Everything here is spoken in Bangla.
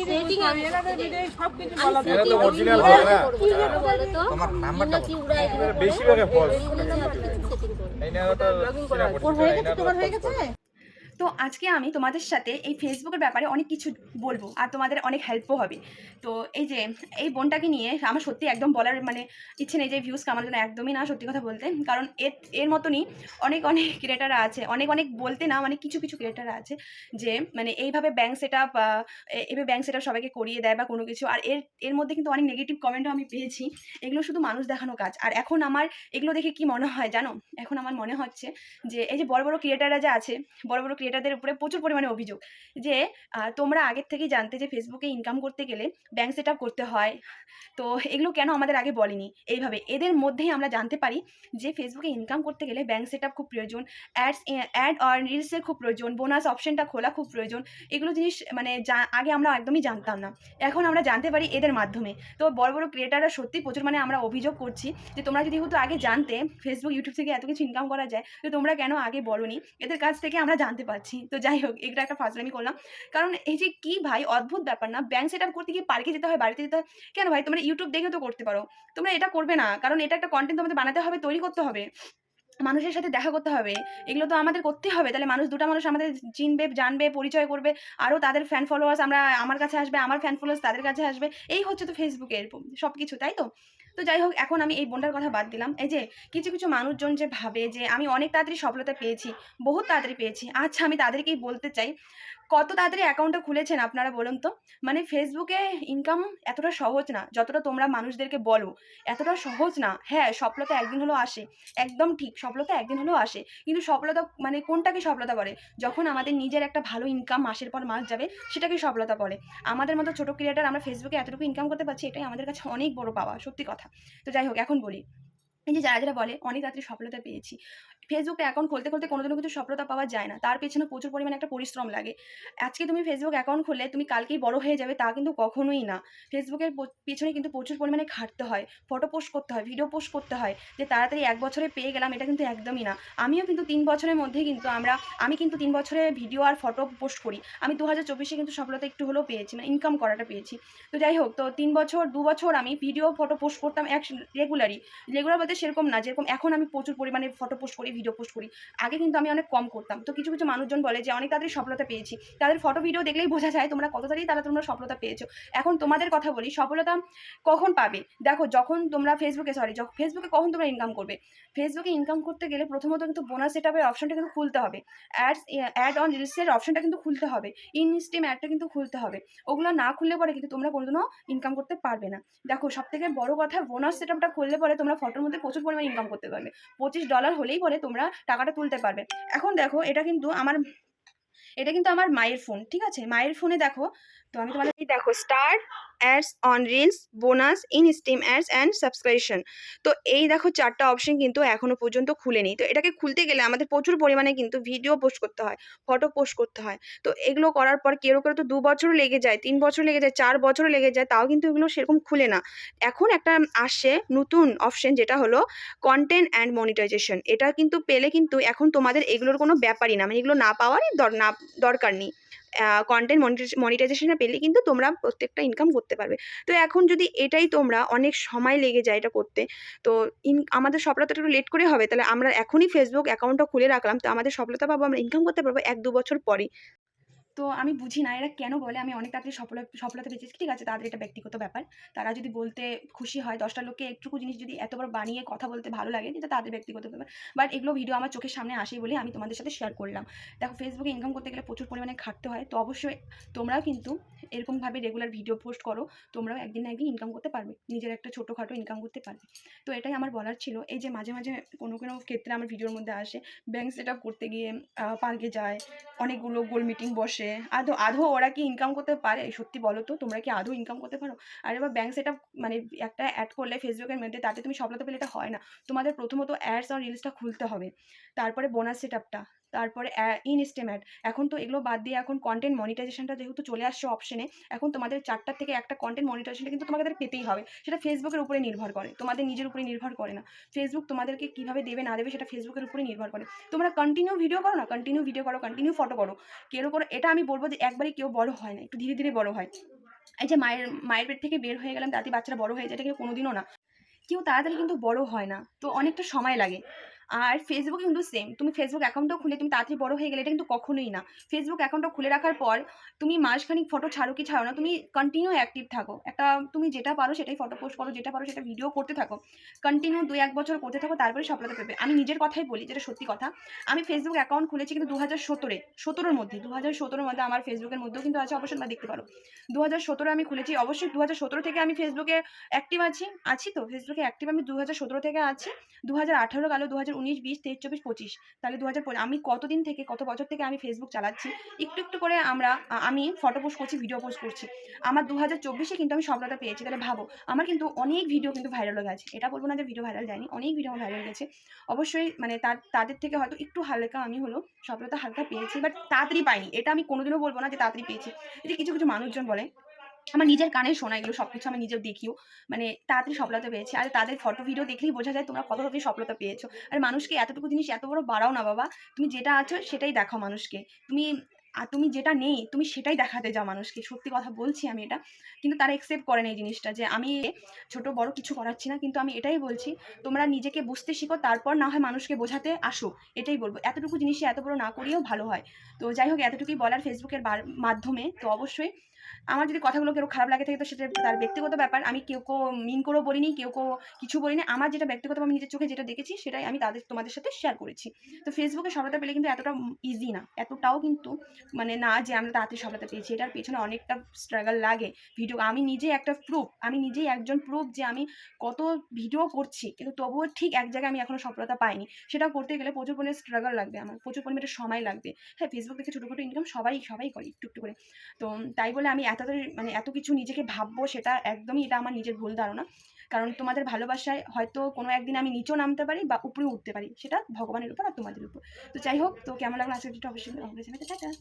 original আমি হয় না। তো? তোমার হয়ে গেছে? তো আজকে আমি তোমাদের সাথে এই ফেসবুকের ব্যাপারে অনেক কিছু বলব আর তোমাদের অনেক হেল্পও হবে। তো এই যে, এই বোনটাকে নিয়ে আমার সত্যি একদম বলার মানে ইচ্ছে নেই যে ভিউজ কামানোর জন্য, একদমই না সত্যি কথা বলতে। কারণ এর এর মতনই অনেক অনেক ক্রিয়েটাররা আছে, অনেক অনেক বলতে না মানে কিছু কিছু ক্রিয়েটাররা আছে যে মানে এইভাবে ব্যাংক সেট আপ এইভাবে ব্যাংক সেট আপ সবাইকে করিয়ে দেয় বা কোনো কিছু। আর এর এর মধ্যে কিন্তু অনেক নেগেটিভ কমেন্টও আমি পেয়েছি। এগুলো শুধু মানুষ দেখানো কাজ। আর এখন আমার এগুলো দেখে কি মনে হয় জানো? এখন আমার মনে হচ্ছে যে এই যে বড় বড় ক্রিয়েটাররা যে আছে, বড় বড় ক্রিয়েটারদের উপরে প্রচুর পরিমাণে অভিযোগ যে তোমরা আগের থেকেই জানতে যে ফেসবুকে ইনকাম করতে গেলে ব্যাংক সেট করতে হয়। তো এগুলো কেন আমাদের আগে বলেনি? এইভাবে এদের মধ্যেই আমরা জানতে পারি যে ফেসবুকে ইনকাম করতে গেলে ব্যাংক সেট খুব প্রয়োজন অ্যাডস অ্যাড আর রিলসের খুব প্রয়োজন বোনাস অপশনটা খোলা খুব প্রয়োজন, এগুলো জিনিস মানে আগে আমরা একদমই জানতাম না। এখন আমরা জানতে পারি এদের মাধ্যমে। তো বড় বড় ক্রিয়েটাররা সত্যি প্রচুর মানে আমরা অভিযোগ করছি যে, তোমরা যদি হয়তো আগে জানতে ফেসবুক ইউটিউব থেকে এত কিছু ইনকাম করা যায়, তো তোমরা কেন আগে বলনি? এদের কাছ থেকে আমরা জানতে পারছি। তো যাই হোক এটা একটা ফাজলামি করলাম। কারণ এই যে কি ভাই, অদ্ভুত ব্যাপার না? ব্যাংক সেট আপ করতে গিয়ে পার্কে যেতে হয়, বাড়িতে যেতে হয়। কেন ভাই? তোমরা ইউটিউব দেখে তো করতে পারো। তোমরা এটা করবে না। কারণ এটা একটা কন্টেন্ট তোমাদের বানাতে হবে, তৈরি করতে হবে। মানুষের সাথে দেখা করতে হবে। এগুলো তো আমাদের করতে হবে। তাহলে মানুষ, দুটো মানুষ আমাদের চিনবে, জানবে, পরিচয় করবে। আরও তাদের ফ্যান ফলোয়ার্স আমরা, আমার কাছে আসবে, আমার ফ্যান ফলোয়ার্স তাদের কাছে আসবে। এই হচ্ছে তো ফেসবুকের সব কিছু তাই তো? তো যাই হোক, এখন আমি এই বোনটার কথা বাদ দিলাম। এই যে কিছু কিছু মানুষজন যে ভাবে যে আমি অনেক তাড়াতাড়ি সফলতা পেয়েছি, বহুত তাড়াতাড়ি পেয়েছি। আচ্ছা আমি তাদেরকেই বলতে চাই। কত তাড়াতাড়ি অ্যাকাউন্টটা খুলেছেন আপনারা বলুন তো? মানে ফেসবুকে ইনকাম এতটা সহজ না, যতটা তোমরা মানুষদেরকে বলো, এতটা সহজ না। হ্যাঁ সফলতা একদিন হলেও আসে, একদম ঠিক, সফলতা একদিন হলেও আসে। কিন্তু সফলতা মানে কোনটাকে সফলতা বলে? যখন আমাদের নিজের একটা ভালো ইনকাম মাসের পর মাস যাবে সেটাকে সফলতা বলে? আমাদের মতো ছোটো ক্রিয়েটার আমরা ফেসবুকে এতটুকু ইনকাম করতে পারছি, এটাই আমাদের কাছে অনেক বড় পাওয়া, সত্যি কথা। তো যাই হোক, এখন বলি। এই যে যারা যারা বলে, অনেক তাড়াতাড়ি সফলতা পেয়েছি। ফেসবুকে অ্যাকাউন্ট খুলতে খুলতে কোনোদিনও কিছু সফলতা পাওয়া যায় না। তার পেছনে প্রচুর পরিমাণে একটা পরিশ্রম লাগে। আজকে তুমি ফেসবুক অ্যাকাউন্ট খুললে তুমি কালকেই বড় হয়ে যাবে তা কিন্তু কখনোই না। ফেসবুকের পেছনে কিন্তু প্রচুর পরিমাণে খাটতে হয়। ফটো পোস্ট করতে হয় ভিডিও পোস্ট করতে হয় যে তাড়াতাড়ি এক বছরে পেয়ে গেলাম এটা কিন্তু একদমই না। আমিও কিন্তু তিন বছরের মধ্যে কিন্তু আমরা, আমি কিন্তু তিন বছরে ভিডিও আর ফটো পোস্ট করি। আমি দু হাজার চব্বিশে কিন্তু সফলতা একটু হলেও পেয়েছি মানে ইনকাম করাটা পেয়েছি। তো যাই হোক, তো তিন বছর, দু বছর আমি ভিডিও ফটো পোস্ট করতাম এক রেগুলারই রেগুলার বলতে সেরকম না, যেরকম এখন আমি প্রচুর পরিমাণে ফটো পোস্ট করি ভিডিও পোস্ট করি, আগে কিন্তু আমি অনেক কম করতাম। তো কিছু কিছু মানুষজন বলে যে, অনেক তাড়াতাড়ি সফলতা পেয়েছি। তাদের ফটো ভিডিও দেখলেই বোঝা যায়, তোমরা কত তাড়াতাড়ি তারা তোমরা সফলতা পেয়েছ। এখন তোমাদের কথা বলি, সফলতা কখন পাবে? দেখো, যখন তোমরা ফেসবুকে সরি যখন ফেসবুকে কখন তোমরা ইনকাম করবে? ফেসবুকে ইনকাম করতে গেলে প্রথমত কিন্তু বোনাস সেট আপের অপশনটা কিন্তু খুলতে হবে। অ্যাডস অ্যাড অন রিলসের অপশনটা কিন্তু খুলতে হবে। ইন স্টিম অ্যাডটা কিন্তু খুলতে হবে। ওগুলো না খুললে পরে কিন্তু তোমরা কোনোদিনও ইনকাম করতে পারবে না। দেখো সব থেকে বড় কথা বোনাস সেট আপটা খুললে পরে তোমরা ফটোর মধ্যে প্রচুর পরিমাণে ইনকাম করতে পারবে। পঁচিশ ডলার হলেই পরে তোমরা টাকাটা তুলতে পারবে। এখন দেখো, এটা কিন্তু আমার, এটা কিন্তু আমার মায়ের ফোন ঠিক আছে? মায়ের ফোনে দেখো তো আমি তোমাদের দেখো star ads on reels bonus in stream ads and subscription তো এই দেখো চারটা অপশন কিন্তু এখনও পর্যন্ত খুলেনি। তো এটাকে খুলতে গেলে আমাদের প্রচুর পরিমাণে কিন্তু ভিডিও পোস্ট করতে হয় ফটো পোস্ট করতে হয়। তো এগুলো করার পর কেউ কেউ তো দু বছর লেগে যায়, তিন বছর লেগে যায়, চার বছর লেগে যায়, তাও কিন্তু এগুলো সেরকম খুলে না। এখন একটা আসছে নতুন অপশন যেটা হলো কন্টেন্ট অ্যান্ড মনিটাইজেশন এটা কিন্তু পেলে কিন্তু এখন তোমাদের এগুলোর কোনো ব্যাপারই না মানে এগুলো না পাওয়ারই না দরকার নেই। কন্টেন্ট মনিটাইজেশনে পেলে কিন্তু তোমরা প্রত্যেকটা ইনকাম করতে পারবে। তো এখন যদি এটাই তোমরা অনেক সময় লেগে যায় এটা করতে, তো ইন, আমাদের সফলতা একটু লেট করে হবে, তাহলে আমরা এখনই ফেসবুক অ্যাকাউন্টটা খুলে রাখলাম, তো আমাদের সফলতা পাবো, আমরা ইনকাম করতে পারব এক দু বছর পরেই। তো আমি বুঝি না এরা কেন বলে? আমি অনেক তাড়াতাড়ি সফল সফলতা পেয়েছি। ঠিক আছে, তাদের এটা ব্যক্তিগত ব্যাপার। তারা যদি বলতে খুশি হয়, দশটা লোককে একটুকু জিনিস যদি এত বড় বানিয়ে কথা বলতে ভালো লাগে যেটা তাদের ব্যক্তিগত ব্যাপার। বাট এগুলো ভিডিও আমার চোখের সামনে আসে বলে আমি তোমাদের সাথে শেয়ার করলাম। দেখো ফেসবুকে ইনকাম করতে গেলে প্রচুর পরিমাণে খাটতে হয়। তো অবশ্যই তোমরাও কিন্তু এরকমভাবে রেগুলার ভিডিও পোস্ট করো। তোমরাও একদিন না একদিন ইনকাম করতে পারবে। নিজের একটা ছোটোখাটো ইনকাম করতে পারবে। তো এটাই আমার বলার ছিল। এই যে মাঝে মাঝে কোনো কোনো ক্ষেত্রে আমার ভিডিওর মধ্যে আসে। ব্যাংক সেট করতে গিয়ে পার্কে যায়। অনেকগুলো গোল মিটিং বসে। আদৌ আধো ওরা কি ইনকাম করতে পারে? সত্যি বলো তো, তোমরা কি আধো ইনকাম করতে পারো? আর এবার ব্যাঙ্ক সেটা মানে একটা অ্যাড করলে ফেসবুকের মধ্যে, তাতে তুমি সফলতা পেলে এটা হয় না। তোমাদের প্রথমত অ্যাডস আর রিলসটা খুলতে হবে। তারপরে বোনাস সেট আপটা তারপরে ইন স্টেম্যাট এখন তো এগুলো বাদ দিয়ে এখন কন্টেন্ট মনিটাইজেশনটা যেহেতু চলে আসছে অপশনে এখন তোমাদের চারটার থেকে একটা কন্টেন্ট মনিটাইজেশনটা কিন্তু তোমাদের পেতেই হবে। সেটা ফেসবুকের উপরে নির্ভর করে, তোমাদের নিজের উপরে নির্ভর করে না। ফেসবুক তোমাদেরকে কীভাবে দেবে, না দেবে, সেটা ফেসবুকের উপরে নির্ভর করে। তোমরা কন্টিনিউ ভিডিও করো না কন্টিনিউ ভিডিও করো কন্টিনিউ ফটো করো। কেউ করো এটা আমি বলব যে একবারই কেউ বড় হয় না, একটু ধীরে ধীরে বড় হয়। এই যে মায়ের মায়ের পেট থেকে বের হয়ে গেলাম, তাতে বাচ্চারা বড় হয়ে যায়, এটা কিন্তু কোনোদিনও না। কেউ তাড়াতাড়ি কিন্তু বড় হয় না, তো অনেকটা সময় লাগে। আর ফেসবুক কিন্তু সেম তুমি ফেসবুক অ্যাকাউন্টও খুলে তুমি তাড়াতাড়ি বড় হয়ে গেলে এটা কিন্তু কখনোই না। ফেসবুক অ্যাকাউন্টটা খুলে রাখার পর তুমি মাসখানিক ফটো ছাড়ো কি ছাড়ো না, তুমি কন্টিনিউ অ্যাক্টিভ থাকো। একটা তুমি যেটা পারো সেটাই ফটো পোস্ট করো, যেটা পারো সেটা ভিডিও করতে থাকো। কন্টিনিউ দুই এক বছর করতে থাকো, তারপরে সফলতা পেবে। আমি নিজের কথাই বলি, যেটা সত্যি কথা। আমি ফেসবুক অ্যাকাউন্ট খুলেছি কিন্তু দু হাজার সতেরোয় সতেরোর মধ্যে দু হাজার সতেরোর মধ্যে আমার ফেসবুকের মধ্যেও কিন্তু আছে অবশ্যই তোমরা দেখতে পারো। দু হাজার সতেরো আমি খুলেছি, অবশ্যই দু হাজার সতেরো থেকে আমি ফেসবুকে অ্যাক্টিভ আছি আছি তো? ফেসবুকে অ্যাক্টিভ আমি দু হাজার সতেরো থেকে আছি দু হাজার আঠারো গেল দু হাজার উনিশ, বিশ, তেইশ, চব্বিশ, পঁচিশ। তাহলে দু হাজার আমি কতদিন থেকে, কত বছর থেকে আমি ফেসবুক চালাচ্ছি? একটু একটু করে আমরা আমি ফটো পোস্ট করছি ভিডিও পোস্ট করছি। আমার দু হাজার চব্বিশে কিন্তু আমি সফলতা পেয়েছি। তাহলে ভাবো, আমার কিন্তু অনেক ভিডিও কিন্তু ভাইরাল হয়ে গেছে। এটা বলব না যে ভিডিও ভাইরাল যায়নি, অনেক ভিডিও আমার ভাইরাল গেছে। অবশ্যই মানে তার, তাদের থেকে হয়তো একটু হালকা আমি হলো সফলতা হালকা পেয়েছি বাট তাড়াতাড়ি পাইনি। এটা আমি কোনোদিনও বলব না যে তাড়াতাড়ি পেয়েছি। এই যে কিছু কিছু মানুষজন বলে আমার নিজের কানে শোনা এগুলো সব কিছু আমি নিজেও দেখিও। মানে তাড়াতাড়ি সফলতা পেয়েছি। আর তাদের ফটো ভিডিও দেখলেই বোঝা যায় তোমরা কত তাড়াতাড়ি সফলতা পেয়েছ। আর মানুষকে এতটুকু জিনিস এত বড় বাড়াও না বাবা। তুমি যেটা আছো সেটাই দেখাও মানুষকে। তুমি, আর তুমি যেটা নেই, তুমি সেটাই দেখাতে যাও মানুষকে। সত্যি কথা বলছি আমি এটা। কিন্তু তারা একসেপ্ট করে না এই জিনিসটা যে আমি ছোট, বড় কিছু করাচ্ছি না। কিন্তু আমি এটাই বলছি, তোমরা নিজেকে বুঝতে শিখো, তারপর না হয় মানুষকে বোঝাতে আসো। এটাই বলব। এতটুকু জিনিসই এত বড় না করিয়েও ভালো হয়। তো যাই হোক, এতটুকুই বলার ফেসবুকের মাধ্যমে। তো অবশ্যই আমার যদি কথাগুলো কেউ খারাপ লাগে থাকে তো সেটা তার ব্যক্তিগত ব্যাপার। আমি কেউ কেউ মিন করেও বলিনি, কেউ কেউ কিছু বলিনি। আমার যেটা ব্যক্তিগত আমি নিজের চোখে যেটা দেখেছি সেটাই আমি তাদের, তোমাদের সাথে শেয়ার করেছি। তো ফেসবুকে সফলতা পেলে কিন্তু এতটা ইজি না, এতটাও কিন্তু মানে না যে আমরা তাড়াতাড়ি সফলতা পেয়েছি। এটার পেছনে অনেকটা স্ট্রাগল লাগে। ভিডিও আমি নিজে একটা প্রুফ আমি নিজেই একজন প্রুফ যে আমি কত ভিডিও করছি, কিন্তু তবুও ঠিক এক জায়গায় আমি এখনও সফলতা পাইনি। সেটা করতে গেলে প্রচুর পরিমাণে স্ট্রাগল লাগবে আমার, প্রচুর পরিমাণে সময় লাগবে। হ্যাঁ ফেসবুক থেকে ছোটো ছোটো ইনকাম সবাই সবাই করে একটু একটু করে। তো তাই বলে আমি এত মানে এত কিছু নিজেকে ভাববো সেটা একদমই এটা আমার নিজের ভুল ধারণা। কারণ তোমাদের ভালোবাসায় হয়তো কোনো একদিন আমি নিচেও নামতে পারি বা উপরে উঠতে পারি, সেটা ভগবানের উপর আর তোমাদের উপর। তো যাই হোক, তো কেমন লাগল আজকে অবশ্যই